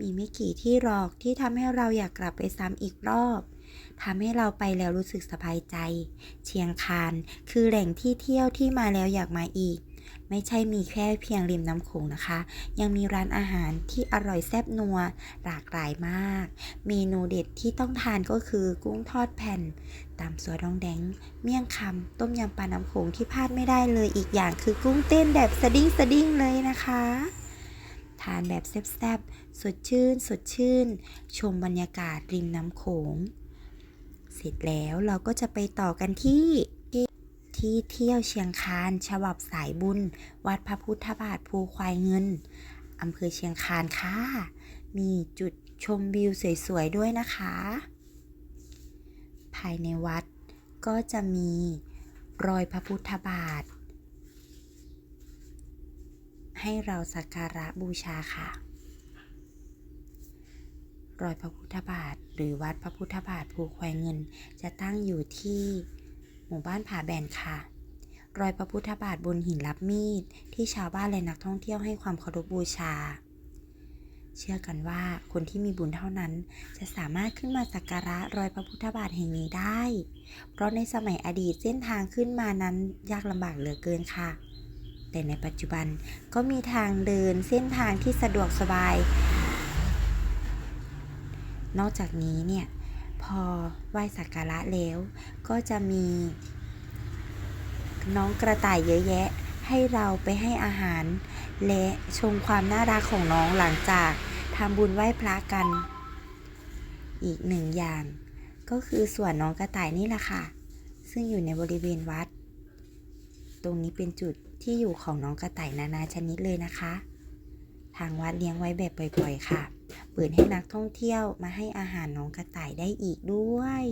มีไม่กี่ที่หรอกที่ทำให้เราอยากกลับไปซ้ำอีกรอบทำให้เราไปแล้วรู้สึกสบายใจ เชียงคานคือแหล่งที่เที่ยวที่มาแล้วอยากมาอีก ไม่ใช่มีแค่เพียงริมน้ำโขงนะคะ ยังมีร้านอาหารที่อร่อยแซ่บนัวหลากหลายมาก เมนูเด็ดที่ต้องทานก็คือกุ้งทอดแผ่นตำสัวดองแดง เมี่ยงคำต้มยำปลาน้ำโขงที่พลาดไม่ได้เลยอีกอย่างคือกุ้งเต้นแบบสะดิ้งสะดิ้งเลยนะคะานแบบแซ่บๆ สดชื่น สดชื่น ชมบรรยากาศริมน้ำโขง เสร็จแล้วเราก็จะไปต่อกันที่ที่เที่ยวเชียงคานฉบับสายบุญ วัดพระพุทธบาทภูควายเงินอำเภอเชียงคานค่ะ มีจุดชมวิวสวยๆด้วยนะคะ ภายในวัดก็จะมีรอยพระพุทธบาท ให้เราสักการะบูชาค่ะ รอยพระพุทธบาท หรือวัดพระพุทธบาทภูควายเงิน จะตั้งอยู่ที่หมู่บ้านผาแบนค่ะ รอยพระพุทธบาทบนหินรับมีด ที่ชาวบ้านและนักท่องเที่ยวให้ความเคารพบูชา เชื่อกันว่าคนที่มีบุญเท่านั้น จะสามารถขึ้นมาสักการะรอยพระพุทธบาทแห่งนี้ได้ เพราะในสมัยอดีตเส้นทางขึ้นมานั้นยากลำบากเหลือเกินค่ะ แต่ในปัจจุบันก็มีทางเดินเส้นทางที่สะดวกสบาย นอกจากนี้เนี่ยพอไหว้สักการะแล้วก็จะมี น้องกระต่ายเยอะแยะ ให้เราไปให้อาหาร และชมความน่ารักของน้องหลังจากทำบุญไหว้พระกัน อีกหนึ่งอย่าง ก็คือส่วนน้องกระต่ายนี่แหละค่ะ ซึ่งอยู่ในบริเวณวัด ตรงนี้เป็นจุดที่อยู่ของน้องกระต่ายนานาชนิดเลยนะคะ ทางวัดเลี้ยงไว้แบบปล่อยๆ ค่ะ เปิดให้นักท่องเที่ยวมาให้อาหารน้องกระต่ายได้อีกด้วย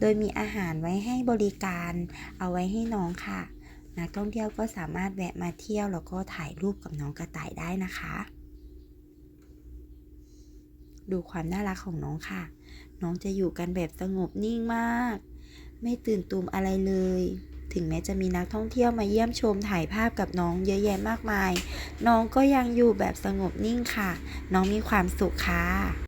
โดยมีอาหารไว้ให้บริการเอาไว้ให้น้องค่ะ นักท่องเที่ยวก็สามารถแวะมาเที่ยวแล้วก็ถ่ายรูปกับน้องกระต่ายได้นะคะ ดูความน่ารักของน้องค่ะ น้องจะอยู่กันแบบสงบนิ่งมาก ไม่ตื่นตูมอะไรเลย ถึงแม้จะมีนักท่องเที่ยวมาเยี่ยมชมถ่ายภาพกับน้องเยอะแยะมากมาย น้องก็ยังอยู่แบบสงบนิ่งค่ะ น้องมีความสุขค่ะ